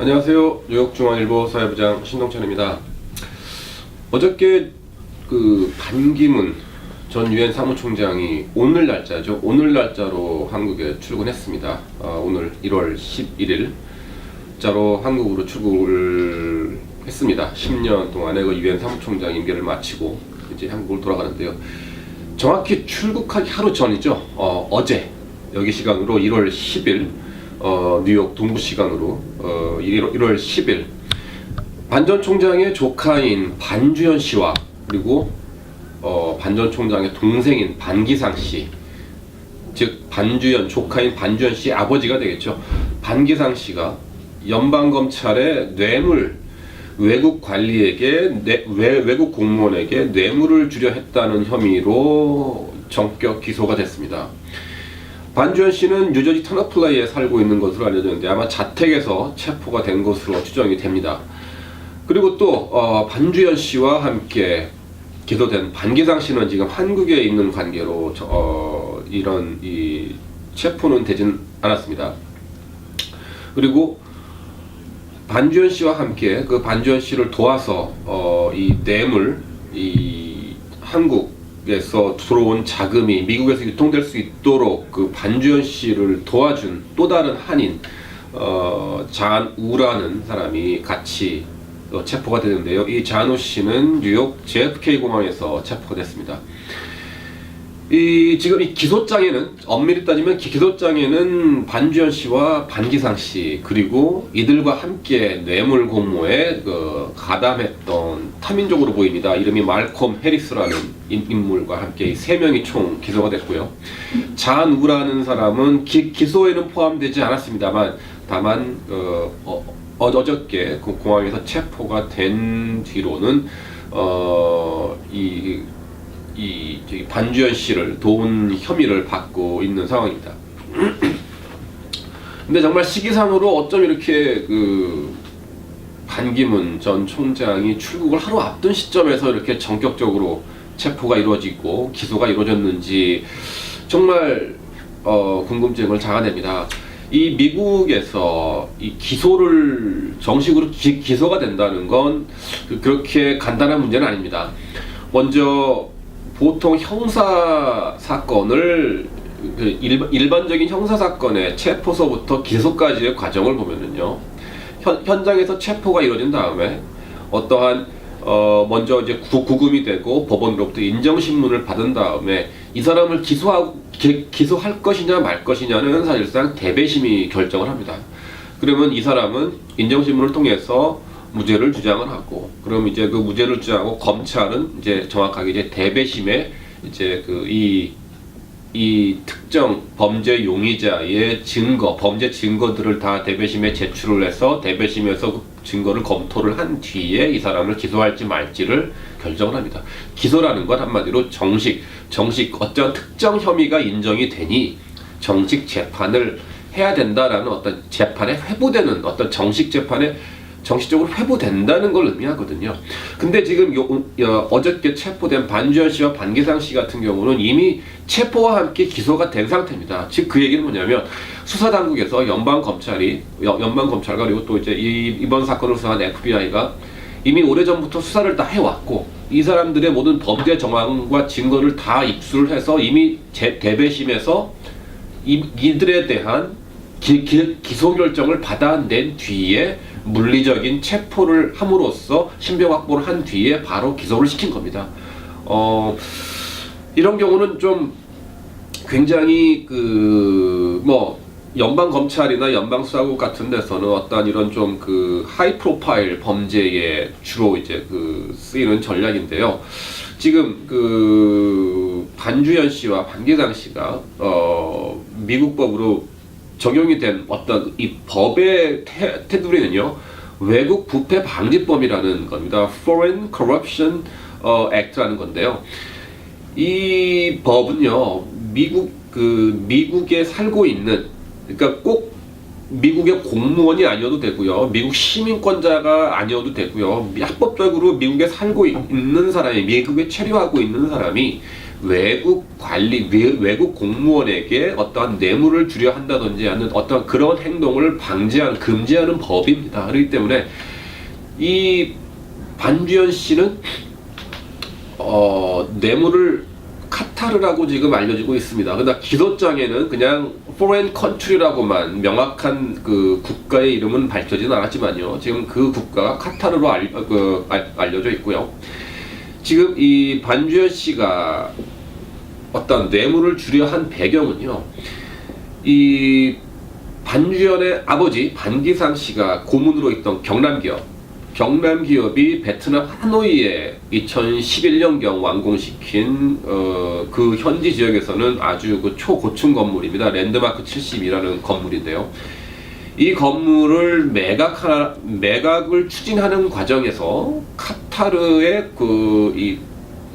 안녕하세요. 뉴욕중앙일보 사회부장 신동찬입니다. 어저께 그 반기문 전 유엔 사무총장이 오늘 날짜죠. 오늘 날짜로 한국에 출근했습니다. 아, 오늘 1월 11일 자로 한국으로 출국을 했습니다. 10년 동안의 그 유엔 사무총장 임기를 마치고 이제 한국으로 돌아가는데요. 정확히 출국하기 하루 전이죠. 어, 어제 여기 시간으로 1월 10일 어, 뉴욕 동부 시간으로 어, 1월, 1월 10일 반 전 총장의 조카인 반주현 씨와 그리고 어, 반전 총장의 동생인 반기상 씨, 즉 반주현 조카인 반주현 씨 아버지가 되겠죠. 반기상 씨가 연방 검찰의 뇌물 외국 관리에게 뇌, 외, 외국 공무원에게 뇌물을 주려 했다는 혐의로 전격 기소가 됐습니다. 반주현 씨는 뉴저지 터너플라이에 살고 있는 것으로 알려졌는데 아마 자택에서 체포가 된 것으로 추정이 됩니다. 그리고 또 어, 반주현 씨와 함께 기소된 반기상 씨는 지금 한국에 있는 관계로 저, 어, 이런 이 체포는 되진 않았습니다. 그리고 반주현 씨와 함께 그 반주현 씨를 도와서 어, 이 뇌물 이 한국 에서 들어온 자금이 미국에서 유통될 수 있도록 그 반주현 씨를 도와준 또 다른 한인 어, 잔우라는 사람이 같이 어, 체포가 되는데요. 이 잔우 씨는 뉴욕 JFK 공항에서 체포됐습니다. 이 지금 이 기소장에는 엄밀히 따지면 기- 기소장에는 반주현 씨와 반기상 씨 그리고 이들과 함께 뇌물 공모에 그 가담했던 타민족으로 보입니다. 이름이 말콤 해리스라는 인- 인물과 함께 이세 명이 총 기소가 됐고요. 잔 우라는 사람은 기, 기소에는 포함되지 않았습니다만 다만 어, 어, 어저께 그 공항에서 체포가 된 뒤로는 어, 이 이 반주현 씨를 도운 혐의를 받고 있는 상황입니다. 근데 정말 시기상으로 어쩜 이렇게 그 반기문 전 총장이 출국을 하루 앞둔 시점에서 이렇게 전격적으로 체포가 이루어지고 기소가 이루어졌는지 정말 어, 궁금증을 자아냅니다. 이 미국에서 이 기소를 정식으로 기, 기소가 된다는 건 그- 그렇게 간단한 문제는 아닙니다. 먼저 보통 형사 사건을 그 일반, 일반적인 형사 사건의 체포서부터 기소까지의 과정을 보면은요 현, 현장에서 체포가 이루어진 다음에 어떠한 어 먼저 이제 구, 구금이 되고 법원으로부터 인정 신문을 받은 다음에 이 사람을 기소하고 기, 기소할 것이냐 말 것이냐는 사실상 대배심이 결정을 합니다. 그러면 이 사람은 인정 신문을 통해서 무죄를 주장을 하고 그럼 이제 그 무죄를 주장하고 검찰은 이제 정확하게 이제 대배심에 이제 그 이 이 특정 범죄 용의자의 증거, 범죄 증거들을 다 대배심에 제출을 해서 대배심에서 그 증거를 검토를 한 뒤에 이 사람을 기소할지 말지를 결정을 합니다. 기소라는 건 한마디로 정식, 정식 어떤 특정 혐의가 인정이 되니 정식 재판을 해야 된다라는 어떤 재판에 회부되는 어떤 정식 재판에 정식적으로 회부된다는 걸 의미하거든요. 근데 지금 요, 어, 어저께 체포된 반주현 씨와 반기상 씨 같은 경우는 이미 체포와 함께 기소가 된 상태입니다. 즉 그 얘기는 뭐냐면 수사 당국에서 연방 검찰이 연방 검찰과 그리고 또 이제 이, 이번 사건을 수사한 FBI가 이미 오래전부터 수사를 다 해왔고 이 사람들의 모든 범죄 정황과 증거를 다 입수를 해서 이미 제, 대배심에서 이, 이들에 대한 기, 기, 기소 결정을 받아낸 뒤에 물리적인 체포를 함으로써 신병 확보를 한 뒤에 바로 기소를 시킨 겁니다. 어, 이런 경우는 좀 굉장히 그 뭐 연방 검찰이나 연방 수사국 같은 데서는 어떤 이런 좀 그 하이 프로파일 범죄에 주로 이제 그 쓰이는 전략인데요. 지금 그 반주현 씨와 반기상 씨가 어 미국 법으로 적용이 된 어떤 이 법의 테, 테두리는요 외국 부패 방지법이라는 겁니다. Foreign Corruption 어, Act라는 건데요. 이 법은요 미국 그 미국에 살고 있는 그러니까 꼭 미국의 공무원이 아니어도 되고요. 미국 시민권자가 아니어도 되고요. 합법적으로 미국에 살고 있는 사람이 미국에 체류하고 있는 사람이 외국 관리 외, 외국 공무원에게 어떠한 뇌물을 주려 한다든지 하는 어떤 그런 행동을 방지하는 금지하는 법입니다. 그렇기 때문에 이 반주현 씨는 어, 뇌물을 카타르라고 지금 알려지고 있습니다. 그러나 기소장에는 그냥 foreign country라고만 명확한 그 국가의 이름은 밝혀지는 않았지만요. 지금 그 국가가 카타르로 알, 어, 그, 알, 알려져 있고요. 지금 이 반주현 씨가 어떤 뇌물을 주려 한 배경은요. 이 반주현의 아버지 반기상 씨가 고문으로 있던 경남기업 경남 기업이 베트남 하노이에 2011년경 완공시킨 어, 그 현지 지역에서는 아주 그 초고층 건물입니다. 랜드마크 70이라는 건물인데요. 이 건물을 매각하, 매각을 추진하는 과정에서 카타르의 그 이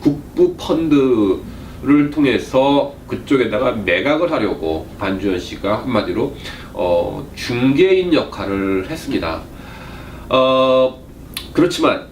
국부 펀드 를 통해서 그쪽에다가 매각을 하려고 반주현 씨가 한마디로 어, 중개인 역할을 했습니다. 어, 그렇지만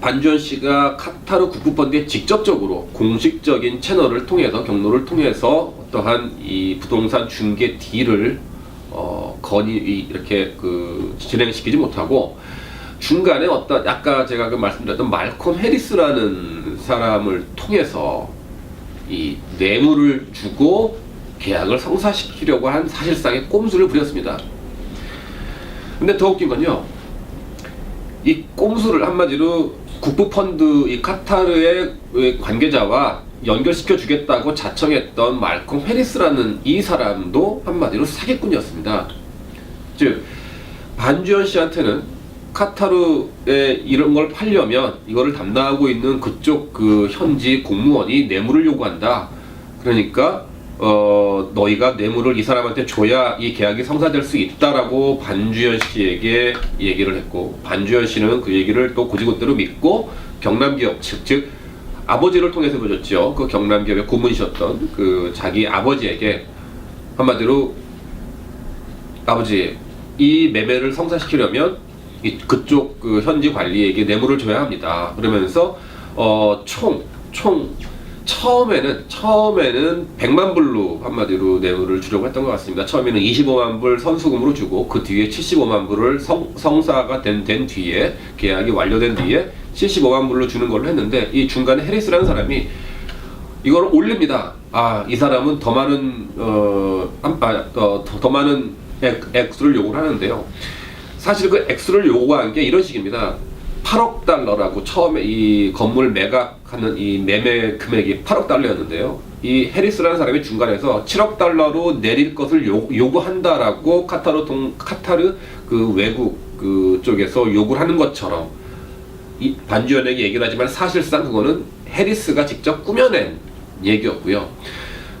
반주현 씨가 카타르 국부펀드에 직접적으로 공식적인 채널을 통해서 경로를 통해서 어떠한 이 부동산 중개 딜을 어, 건의 이- 이렇게 그 진행시키지 못하고 중간에 어떤 아까 제가 그 말씀드렸던 말콤 해리스라는 사람을 통해서 이 뇌물을 주고 계약을 성사시키려고 한 사실상의 꼼수를 부렸습니다. 근데 더 웃긴 건요. 이 꼼수를 한마디로 국부펀드 이 카타르의 관계자와 연결시켜 주겠다고 자청했던 말콤 해리스라는 이 사람도 한마디로 사기꾼이었습니다. 즉 반주현 씨한테는 카타르에 이런 걸 팔려면 이거를 담당하고 있는 그쪽 그 현지 공무원이 뇌물을 요구한다. 그러니까 어 너희가 뇌물을 이 사람한테 줘야 이 계약이 성사될 수 있다라고 반주현 씨에게 얘기를 했고 반주현 씨는 그 얘기를 또 고지고대로 믿고 경남 기업 측즉 아버지를 통해서 보셨죠. 그 경남 기업의 고문이셨던 그 자기 아버지에게 한마디로 아버지 이 매매를 성사시키려면 이 그쪽 그 현지 관리에게 뇌물을 줘야 합니다. 그러면서 어 총 총 처음에는 처음에는 100만 불로 한마디로 뇌물을 주려고 했던 것 같습니다. 처음에는 25만 불 선수금으로 주고 그 뒤에 75만 불을 성, 성사가 된, 된 뒤에 계약이 완료된 뒤에 75만 불로 주는 걸로 했는데 이 중간에 해리스라는 사람이 이걸 올립니다. 아, 이 사람은 더 많은 어, 한- 아, 어, 더, 더 많은 액, 액수를 요구를 하는데요. 사실 그 액수를 요구한 게 이런 식입니다. 8억 달러라고 처음에 이 건물 매각하는 이 매매 금액이 8억 달러였는데요. 이 해리스라는 사람이 중간에서 7억 달러로 내릴 것을 요, 요구한다라고 카타르 동 카타르 그 외국 그 쪽에서 요구를 하는 것처럼 이 반주연에게 얘기를 하지만 사실상 그거는 해리스가 직접 꾸며낸 얘기였고요.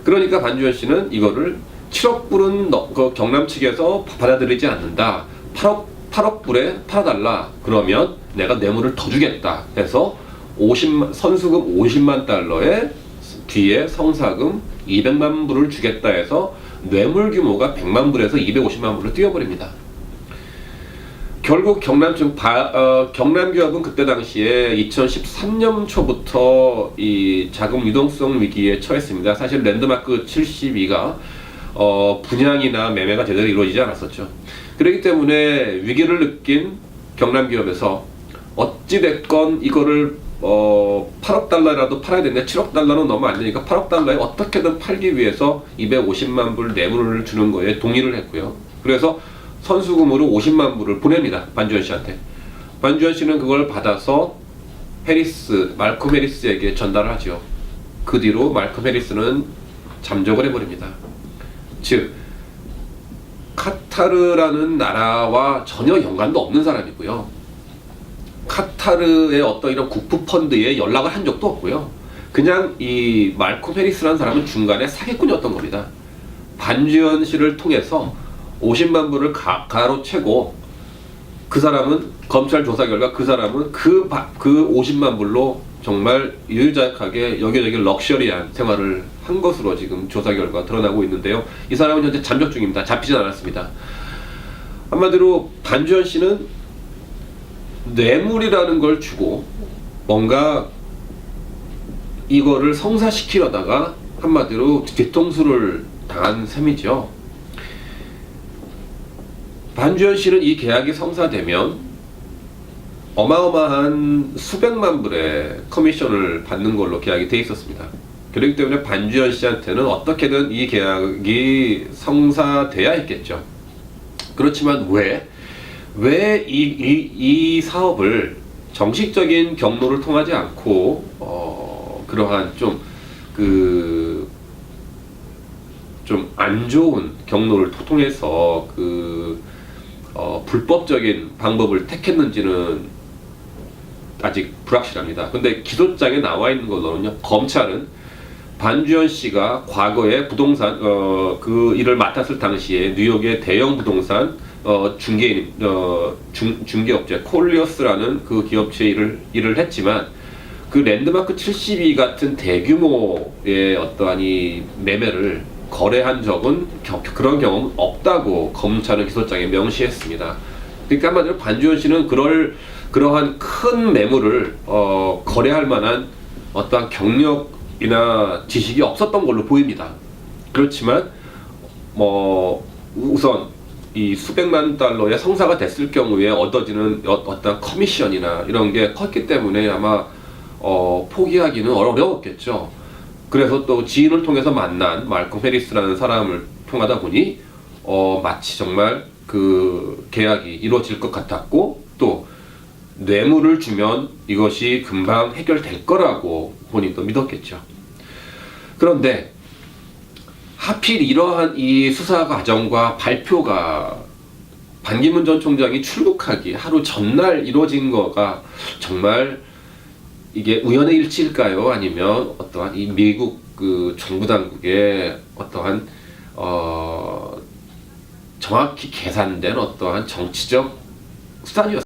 그러니까 반주연 씨는 이거를 7억 불은 너- 그 경남 측에서 받아들이지 않는다. 8억 8억 불에 팔아달라. 그러면 내가 뇌물을 더 주겠다. 해서 50만 선수금 50만 달러에 뒤에 성사금 200만 불을 주겠다 해서 뇌물 규모가 100만 불에서 250만 불로 뛰어버립니다. 결국 경남 쪽 바, 어, 경남기업은 그때 당시에 2013년 초부터 이 자금 유동성 위기에 처했습니다. 사실 랜드마크 72가 어, 분양이나 매매가 제대로 이루어지지 않았었죠. 그렇기 때문에 위기를 느낀 경남 기업에서 어찌 됐건 이거를 어, 8억 달러라도 팔아야 되는데 7억 달러는 너무 안 되니까 8억 달러에 어떻게든 팔기 위해서 250만 불 뇌물을 주는 거에 동의를 했고요. 그래서 선수금으로 50만 불을 보냅니다. 반주현 씨한테. 반주현 씨는 그걸 받아서 해리스, 말콤 해리스에게 전달을 하죠. 그 뒤로 말콤 해리스는 잠적을 해버립니다. 즉, 카타르라는 나라와 전혀 연관도 없는 사람이고요. 카타르의 어떤 이런 국부 펀드에 연락을 한 적도 없고요. 그냥 이 말콤 해리스라는 사람은 중간에 사기꾼이었던 겁니다. 반주현 씨를 통해서 50만 불을 가, 가로채고 그 사람은 검찰 조사 결과 그 사람은 그, 바- 그 50만 불로 정말 유유자적하게 여기저기 럭셔리한 생활을 한 것으로 지금 조사 결과 드러나고 있는데요. 이 사람은 현재 잠적 중입니다. 잡히진 않았습니다. 한마디로 반주현 씨는 뇌물이라는 걸 주고 뭔가 이거를 성사시키려다가 한마디로 뒤통수를 당한 셈이죠. 반주현 씨는 이 계약이 성사되면 어마어마한 수백만 불의 커미션을 받는 걸로 계약이 돼 있었습니다. 그렇기 때문에 반주현 씨한테는 어떻게든 이 계약이 성사돼야 했겠죠. 그렇지만 왜, 왜 이, 이, 이 사업을 정식적인 경로를 통하지 않고, 어, 그러한 좀, 그, 좀 안 좋은 경로를 통해서 그, 어, 불법적인 방법을 택했는지는 아직 불확실합니다. 근데 기소장에 나와 있는 걸로는요, 검찰은 반주현 씨가 과거에 부동산 어, 그 일을 맡았을 당시에 뉴욕의 대형 부동산 어, 중개인 어, 중, 중개업체 콜리어스라는 그 기업체에 일을 일을 했지만 그 랜드마크 72 같은 대규모의 어떠한 이 매매를 거래한 적은 겨- 그런 경험 없다고 검찰은 기소장에 명시했습니다. 그러니까 한마디로 반주현 씨는 그럴 그러한 큰 매물을 어, 거래할 만한 어떠한 경력 이나 지식이 없었던 걸로 보입니다. 그렇지만 뭐 우선 이 수백만 달러의 성사가 됐을 경우에 얻어지는 어- 어떤 커미션이나 이런 게 컸기 때문에 아마 어, 포기하기는 어려웠겠죠. 그래서 또 지인을 통해서 만난 말콤 해리스라는 사람을 통하다 보니 어, 마치 정말 그 계약이 이루어질 것 같았고 또 뇌물을 주면 이것이 금방 해결될 거라고 본인도 믿었겠죠. 그런데 하필 이러한 이 수사 과정과 발표가 반기문 전 총장이 출국하기 하루 전날 이루어진 거가 정말 이게 우연의 일치일까요? 아니면 어떠한 이 미국 그 정부 당국의 어떠한 어 정확히 계산된 어떠한 정치적 수단이었